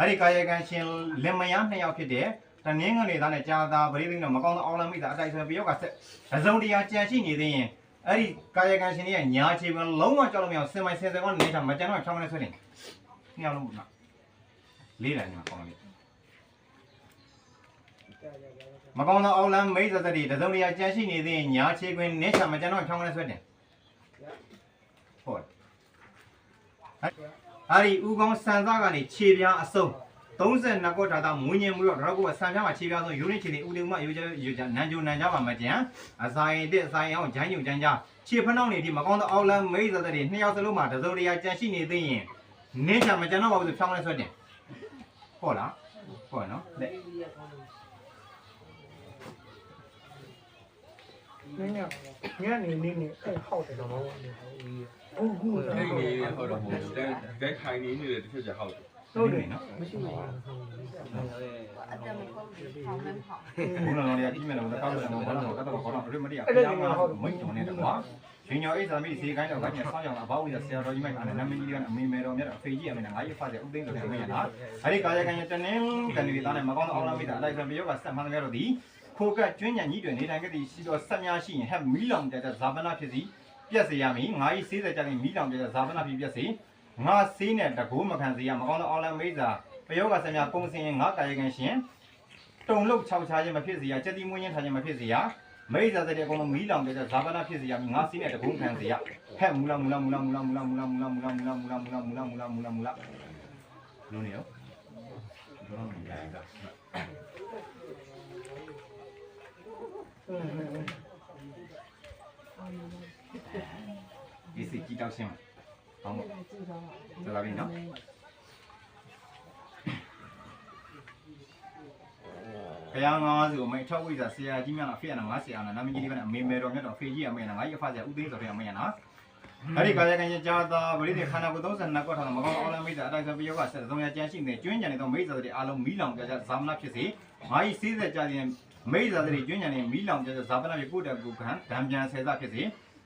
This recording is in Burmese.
အဲ့ဒီကာယကံရှင်လင်မယားနှစ်ယောက်ဖြစ်တဲ့တနင်္ဂနွေသားနဲ့ကြာသားပရိသိန်းတော့မကောင်းသောအောင်းလမ်းမိသားအတိုက်ဆွဲပယောက်ကဆက်အစုံတရာကြံရှိနေသေးရင်အဲ့ဒီကာယကံရှင်ရဲ့ညာချေပလုံးဝကြောက်လို့မရအောင်စင်မိုင်ဆယ်ဆယ်ကနေချာမကြမ်းတော့ချောင်းကနေဆွဲနေနှစ်ယောက်လုံးပေါ့နော်လေးတယ်ညီမကောင်းလေးမကောင်းသောအောင်းလမ်းမိတ်သတ္တိတစုံတရာကြံရှိနေသေးရင်ညာချေပင်နေချာမကြမ်းတော့ချောင်းကနေဆွဲနေဟုတ် အဲ့ဒီဥကောင်းစံသားကနေခြေပြားအစုံ32ကွက်ထာတာမွေးညင်မှုတော့တော့ကိုဆံပြားမှာခြေပြားဆုံးယူနစ်ချီနေဦးတင်မယူကြယူကြနန်ဂျိုနန်ကြပါမကြံအဆိုင်တဲ့အဆိုင်အောင်ဂျိုင်းညုံဂျန်းကြခြေဖနှောင်းနေဒီမကောင်းသောအောက်လမ်းမိတ်သတ္တိနှစ်ယောက်စလုံးမှာတစုံတရာကြံရှိနေသေးရင်နေချာမကြမ်းတော့ပါဘူးဆိုဖြောင်းလဲဆွဲတင်ဟုတ်လားဟုတ်နော် ညညညနေနေနေအဲ့ဟောက်တယ်တော့ဟုတ်ဟုတ်အဲ့ဒီဟုတ်တော့ဟုတ်တယ်ဒက်ခိုင်နေနေတယ်တစ်ချက်ချက်ဟုတ်တယ်ဟုတ်တယ်နော်မရှိပါအတက်မဟုတ်ဘူးဖောင်းနေဖောင်းဘူးလုံးလေးကြီးမယ်လို့ကောက်တယ်တော့ဘာလို့ကတော့ခေါတော့ရမတရားအဲ့ဒါကမိတ်တော်နေတယ်ကွာရှင်ကျော်အိစာမိဈေးကိုင်းတော့ခိုင်းနေဆောင်းရောင်အဘောက်ဝီဆရာတော်ကြီးမိုက်အနေနဲ့မင်းကြီးကအမေမေတော်မြတ်အဖေကြီးအမေနဲ့ငါကြီးဖတ်တယ်ဥသိန်းဆိုတယ်မင်းရလားအဲ့ဒီကာယကံရတနင်းကန်ဒီသားနဲ့မကောင်းတဲ့အောင်းလာမိတာအလိုက်ဆံပြောကဆက်မှန်းတယ်တော့ဒီ ခိုကကျွင်းညံကြီးတွေနေတိုင်းကတိရှိတော့ဆက်များရှိရင်ဟက်မီလောင်တဲ့ဇာပနာဖြစ်စီပြက်စေရမည်ငါကြီးစေးစကြတဲ့မီလောင်တဲ့ဇာပနာဖြစ်ပြက်စေငါစေးနဲ့တကိုးမခံစေရမကောင်းတဲ့အောင်းလာမိတာပယောကဆက်များကုံစင်ငါကာယကံရှင်တုံလုတ်ခြောက်ချားခြင်းမဖြစ်စေရစက်တိမွေးခြင်းထားခြင်းမဖြစ်စေရမိစ္ဆာတဲ့ကောင်မီးလောင်တဲ့ဇာပနာဖြစ်စေရငါစီးနဲ့တကုန်းခံစေရဟဲ့မူလာမူလာမူလာမူလာမူလာမူလာမူလာမူလာမူလာမူလာမူလာမူလာမူလာမူလာမူလာလုံးနေရောဘယ်လိုလဲ စီကြည့်တော့ရှင်းအောင်ပါဆက်လာပြီနော်ဘုရားငါးစုအမေထောက်ဝိဇာဆရာကြီးများလားဖေရနာငါဆရာနာနာမည်ကြီးလေးကအမေမေတော်မြတ်တော်ဖေကြီးအမေနာငါကြီးအဖဆရာဦးသိန်းဆိုတဲ့အမေနာအဲ့ဒီကာယကံကြာတာဗရိသေခန္ဓာကိုယ်32ကွက်ထားတာမကောင်းအောင်လည်းမိတ်တာအတိုင်းဆိုပြီးရောကဆက်စုံရကြမ်းရှိနေကျွင်းကြံနေတော့မိတ်စာတွေအားလုံးမီးလောင်ကြကြဇာမနာဖြစ်စေငါကြီးစေးဆက်ကြတဲ့မိတ်စာတွေကျွင်းကြံနေမီးလောင်ကြကြဇာမနာဖြစ်ကိုတက်ကူခံဒံပြန်ဆယ်စဖြစ်စေ